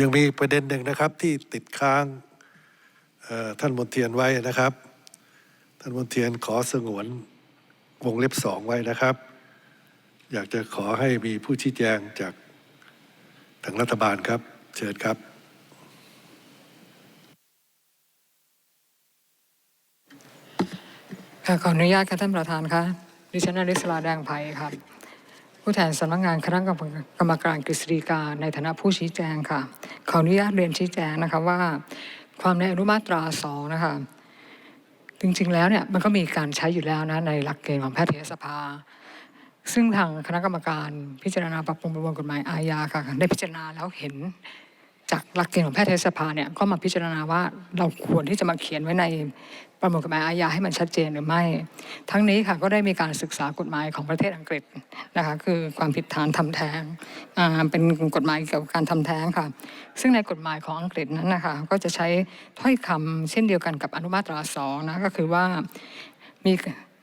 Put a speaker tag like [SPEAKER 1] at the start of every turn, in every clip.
[SPEAKER 1] ยังมีประเด็นหนึ่งนะครับที่ติดค้างท่านมนเทียนไว้นะครับ ท่านมนเทียนขอสงวนวงเล็บสองไว้นะครับ อยากจะขอให้มีผู้ชี้แจงจากทางรัฐบาลครับ เชิญครับ
[SPEAKER 2] ค่ะขออนุญาตค่ะท่านประธานค่ะดิฉันอริสลาแดงไพครับ ผู้แทนสำนักงานคณะกรรมการกฤษฎีกาในฐานะผู้ชี้แจงค่ะ ขออนุญาตเรียนชี้แจงนะคะว่า ความในอนุมาตราสองนะคะจริงๆแล้วเนี่ยมันก็มีการใช้อยู่แล้วนะในหลักเกณฑ์ของแพทยสภา ซึ่งทางคณะกรรมการพิจารณาปรับปรุงประมวลกฎหมายอาญาค่ะได้พิจารณาแล้วเห็น จากหลักเกณฑ์ของแพทยสภาเนี่ยก็มาพิจารณาว่าเราควรที่จะมาเขียนไว้ในประมวลกฎหมายอาญาให้มันชัดเจนหรือไม่ ทั้งนี้ค่ะก็ได้มีการศึกษากฎหมายของประเทศอังกฤษนะคะคือความผิดฐานทำแท้งเป็นกฎหมายเกี่ยวกับการทำแท้งค่ะ ซึ่งในกฎหมายของอังกฤษนั้นนะคะก็จะใช้ถ้อยคำเช่นเดียวกันกับอนุมาตราสองนะก็คือว่ามี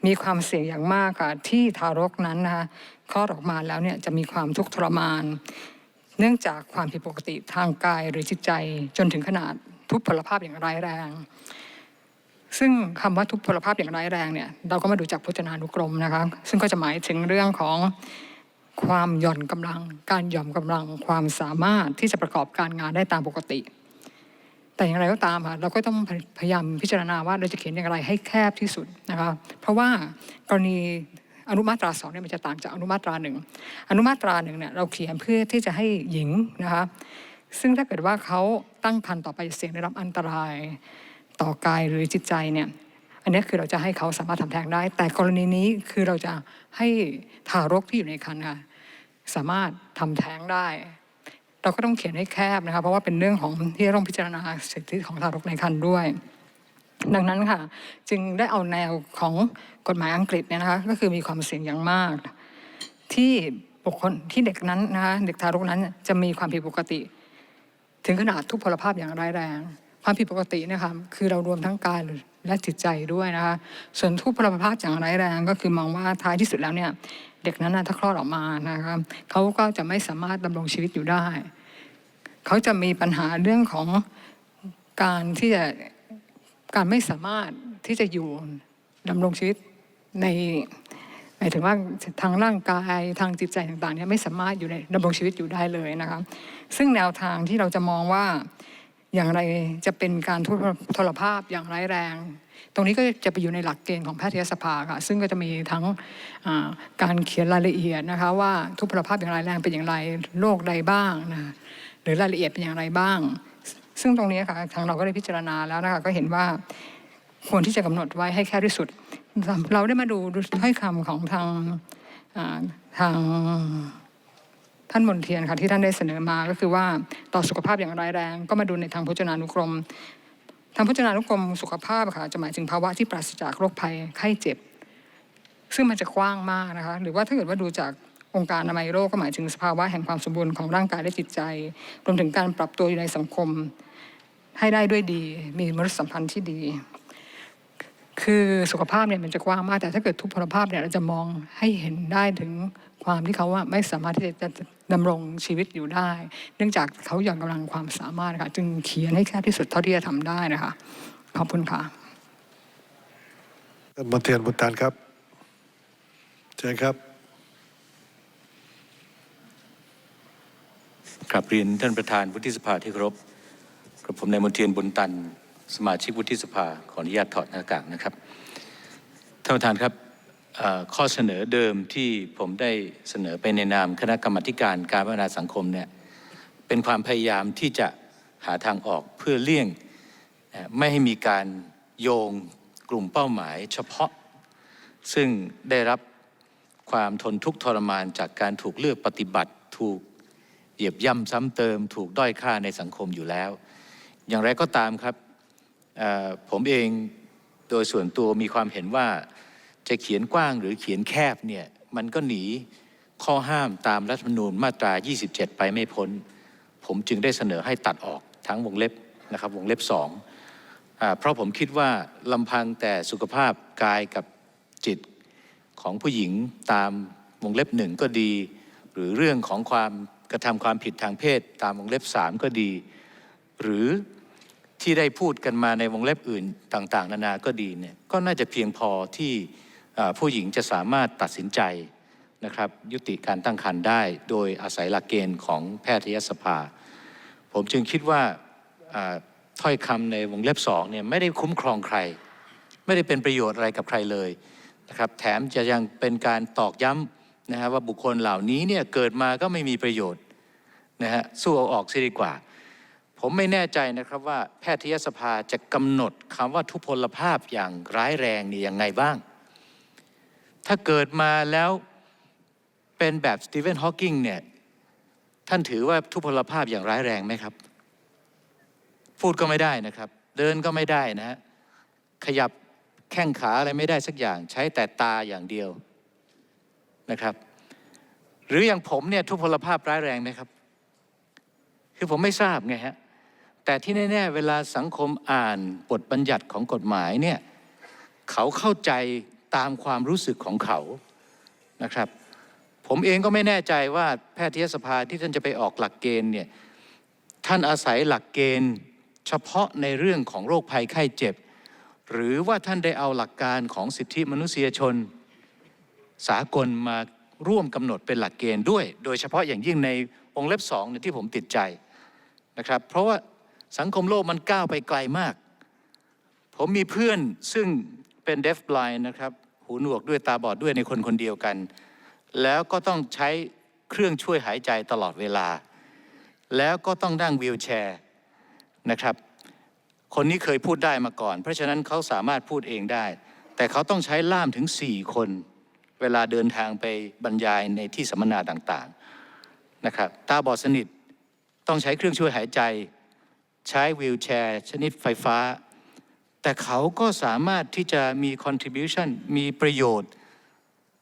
[SPEAKER 2] มีความเสี่ยงอย่างมากค่ะที่ทารกนั้นนะคะคลอดออกมาแล้วเนี่ยจะมีความทุกข์ทรมาน เนื่องจากความผิดปกติทางกายหรือจิตใจจนถึงขนาดทุพพลภาพอย่างร้ายแรง ซึ่งคำว่าทุพพลภาพอย่างร้ายแรงเนี่ยเราก็มาดูจากพจนานุกรมนะคะซึ่งก็จะหมายถึงเรื่องของความหย่อนกำลัง การหย่อมกำลัง ความสามารถที่จะประกอบการงานได้ตามปกติ แต่อย่างไรก็ตามค่ะเราก็ต้องพยายามพิจารณาว่าเราจะเขียนอย่างไรให้แคบที่สุดนะคะเพราะว่ากรณี อนุมาตราสองเนี่ยมันจะต่างจากอนุมาตราหนึ่งอนุมาตราหนึ่งเนี่ยเราเขียนเพื่อที่จะให้หญิงนะคะซึ่งถ้าเกิดว่าเขาตั้งครรภ์ต่อไปเสี่ยงได้รับอันตรายต่อกายหรือจิตใจเนี่ยอันนี้คือเราจะให้เขาสามารถทำแท้งได้ แต่กรณีนี้คือเราจะให้ทารกที่อยู่ในครรภ์ค่ะสามารถทำแท้งได้ เราก็ต้องเขียนให้แคบนะคะเพราะว่าเป็นเรื่องของที่ต้องพิจารณาสิทธิของทารกในครรภ์ด้วย ดังนั้นค่ะ จึงได้เอาแนวของกฎหมายอังกฤษเนี่ยนะคะก็คือมีความเสี่ยงอย่างมาก ที่บุคคลที่เด็กนั้นนะคะเด็กทารกนั้นจะมีความผิดปกติ ถึงขนาดทุพพลภาพอย่างร้ายแรง ความผิดปกตินะคะคือเรารวมทั้งกายและจิตใจด้วยนะคะส่วนทุพพลภาพอย่างร้ายแรงก็คือมองว่าท้ายที่สุดแล้วเนี่ยเด็กนั้นถ้าคลอดออกมานะคะเขาก็จะไม่สามารถดำรงชีวิตอยู่ได้ เขาจะมีปัญหาเรื่องของการที่จะ การไม่สามารถที่จะอยู่ดำรงชีวิตในหมายถึงว่าทางร่างกายทางจิตใจต่างๆเนี่ยไม่สามารถอยู่ในดำรงชีวิตอยู่ได้เลยนะคะซึ่งแนวทางที่เราจะมองว่าอย่างไรจะเป็นการทุพพลภาพอย่างร้ายแรง ตรงนี้ก็จะไปอยู่ในหลักเกณฑ์ของแพทยสภาค่ะซึ่งก็จะมีทั้งการเขียนรายละเอียดนะคะว่าทุพพลภาพอย่างร้ายแรงเป็นอย่างไรโรคใดบ้างนะหรือรายละเอียดเป็นอย่างไรบ้าง ซึ่งตรงนี้ค่ะทางเราก็ได้พิจารณาแล้วนะคะก็เห็นว่าควรที่จะกำหนดไว้ให้แคบที่สุด เราได้มาดูถ้อยคำของทางทางท่านมนเทียนค่ะที่ท่านได้เสนอมาก็คือว่าต่อสุขภาพอย่างร้ายแรง ก็มาดูในทางพจนานุกรม ทางพจนานุกรมสุขภาพค่ะจะหมายถึงภาวะที่ปราศจากโรคภัยไข้เจ็บ ซึ่งมันจะกว้างมากนะคะหรือว่าถ้าเกิดว่าดูจาก องค์การอนามัยโลกก็หมายถึงสภาวะแห่งความสมบูรณ์ของร่างกายและจิตใจ รวมถึงการปรับตัวอยู่ในสังคม ให้ได้ด้วยดี มีมนุษยสัมพันธ์ที่ดี คือสุขภาพเนี่ยมันจะกว้างมาก แต่ถ้าเกิดทุพพลภาพเนี่ยเราจะมองให้เห็นได้ถึงความที่เขาว่าไม่สามารถที่จะดำรงชีวิตอยู่ได้ เนื่องจากเขาหย่อนกำลังความสามารถค่ะจึงเขียนให้แคบที่สุดเท่าที่จะทำได้นะคะขอบคุณค่ะ
[SPEAKER 1] ท่านมนเทียนบุญตันครับเชิญครับ
[SPEAKER 3] กราบเรียนท่านประธานวุฒิสภาที่เคารพกับผมนายมนเทียนบุญตัน สมาชิกวุฒิสภาขออนุญาตถอดหน้ากากนะครับท่านประธานครับข้อเสนอเดิมที่ผมได้เสนอไปในนามคณะกรรมการการพัฒนาสังคมเนี่ยเป็นความพยายามที่จะหาทางออกเพื่อเลี่ยงไม่ให้มีการโยงกลุ่มเป้าหมายเฉพาะ ซึ่งได้รับความทนทุกข์ทรมานจากการถูกเลือกปฏิบัติถูก เหยียบย่ำซ้ำเติม ถูกด้อยค่าในสังคมอยู่แล้ว อย่างไรก็ตามครับผมเองโดยส่วนตัวมีความเห็นว่าจะเขียนกว้างหรือเขียนแคบเนี่ยมันก็หนีข้อห้ามตามรัฐธรรมนูญมาตรา 27 ไปไม่พ้น ผมจึงได้เสนอให้ตัดออกทั้งวงเล็บนะครับวงเล็บสองอเพราะผมคิดว่าลำพังแต่สุขภาพกายกับจิตของผู้หญิงตามวงเล็บหนึ่งก็ดี หรือเรื่องของความ กระทำความผิดทางเพศตามวงเล็บ 3 ก็ดี หรือที่ได้พูดกันมาในวงเล็บอื่นต่าง ๆ นานาก็ดีเนี่ยก็น่าจะเพียงพอที่ผู้หญิงจะสามารถตัดสินใจนะครับยุติการตั้งครรภ์ได้ โดยอาศัยหลักเกณฑ์ของแพทยสภา ผมจึงคิดว่าอ่าถ้อยคำในวงเล็บสองเนี่ยไม่ได้คุ้มครองใคร ไม่ได้เป็นประโยชน์อะไรกับใครเลยนะครับแถมจะยังเป็นการตอกย้ำ นะฮะว่าบุคคลเหล่านี้เนี่ยเกิดมาก็ไม่มีประโยชน์นะฮะสู้เอาออกเสียดีกว่า ผมไม่แน่ใจนะครับว่าแพทยสภาจะกำหนดคำว่าทุพพลภาพอย่างร้ายแรงนี่ยังไงบ้าง ถ้าเกิดมาแล้วเป็นแบบสตีเวนฮอว์กิงเนี่ยท่านถือว่าทุพพลภาพอย่างร้ายแรงไหมครับ พูดก็ไม่ได้นะครับ เดินก็ไม่ได้นะฮะขยับแข้งขาอะไรไม่ได้สักอย่าง ใช้แต่ตาอย่างเดียว นะครับ หรืออย่างผมเนี่ยทุพพลภาพร้ายแรงไหมครับ คือผมไม่ทราบไงฮะแต่ที่แน่ๆเวลาสังคมอ่านบทบัญญัติของกฎหมายเนี่ยเขาเข้าใจตามความรู้สึกของเขานะครับ ผมเองก็ไม่แน่ใจว่าแพทยสภาที่ท่านจะไปออกหลักเกณฑ์เนี่ยท่านอาศัยหลักเกณฑ์เฉพาะในเรื่องของโรคภัยไข้เจ็บ หรือว่าท่านได้เอาหลักการของสิทธิมนุษยชน สากลมาร่วมกำหนดเป็นหลักเกณฑ์ด้วย โดยเฉพาะอย่างยิ่งในวงเล็บสองเนี่ยที่ผมติดใจนะครับ เพราะว่าสังคมโลกมันก้าวไปไกลมาก ผมมีเพื่อนซึ่งเป็น deaf blind นะครับ หูหนวกด้วยตาบอดด้วยในคนคนเดียวกัน แล้วก็ต้องใช้เครื่องช่วยหายใจตลอดเวลา แล้วก็ต้องนั่งวีลแชร์นะครับ คนนี้เคยพูดได้มาก่อน เพราะฉะนั้นเขาสามารถพูดเองได้ แต่เขาต้องใช้ล่ามถึง 4 คน เวลาเดินทางไปบรรยายในที่สัมมนาต่างๆนะครับตาบอดสนิทต้องใช้เครื่องช่วยหายใจ ใช้วีลแชร์ ชนิดไฟฟ้า แต่เขาก็สามารถที่จะมี contribution มีประโยชน์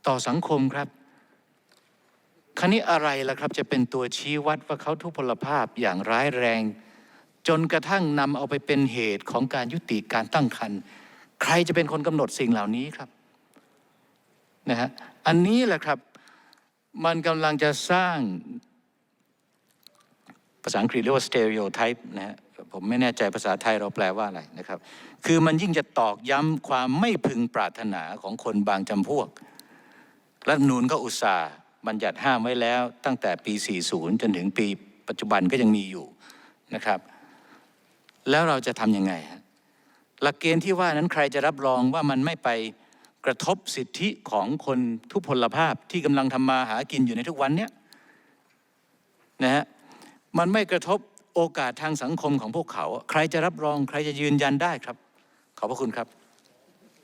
[SPEAKER 3] ต่อสังคมครับคราวนี้อะไรล่ะครับจะเป็นตัวชี้วัดว่าเขาทุพพลภาพอย่างร้ายแรง จนกระทั่งนำเอาไปเป็นเหตุของการยุติการตั้งครรภ์ใครจะเป็นคนกำหนดสิ่งเหล่านี้ครับ นะฮะอันนี้แหละครับมันกำลังจะสร้าง ภาษาอังกฤษเรียกว่า stereotype นะฮะผมไม่แน่ใจภาษาไทยเราแปลว่าอะไรนะครับ คือมันยิ่งจะตอกย้ำความไม่พึงปรารถนาของคนบางจำพวก รัฐนูนก็อุตส่าห์บัญญัติห้ามไว้แล้ว ตั้งแต่ปี 40 จนถึงปีปัจจุบันก็ยังมีอยู่นะครับ แล้วเราจะทำยังไงฮะหลักเกณฑ์ที่ว่านั้นใครจะรับรองว่ามันไม่ไป กระทบสิทธิของคนทุพพลภาพที่กำลังทำมาหากินอยู่ในทุกวันเนี้ยนะฮะมันไม่กระทบโอกาสทางสังคมของพวกเขา ใครจะรับรองใครจะยืนยันได้ครับ ขอบพระคุณครับ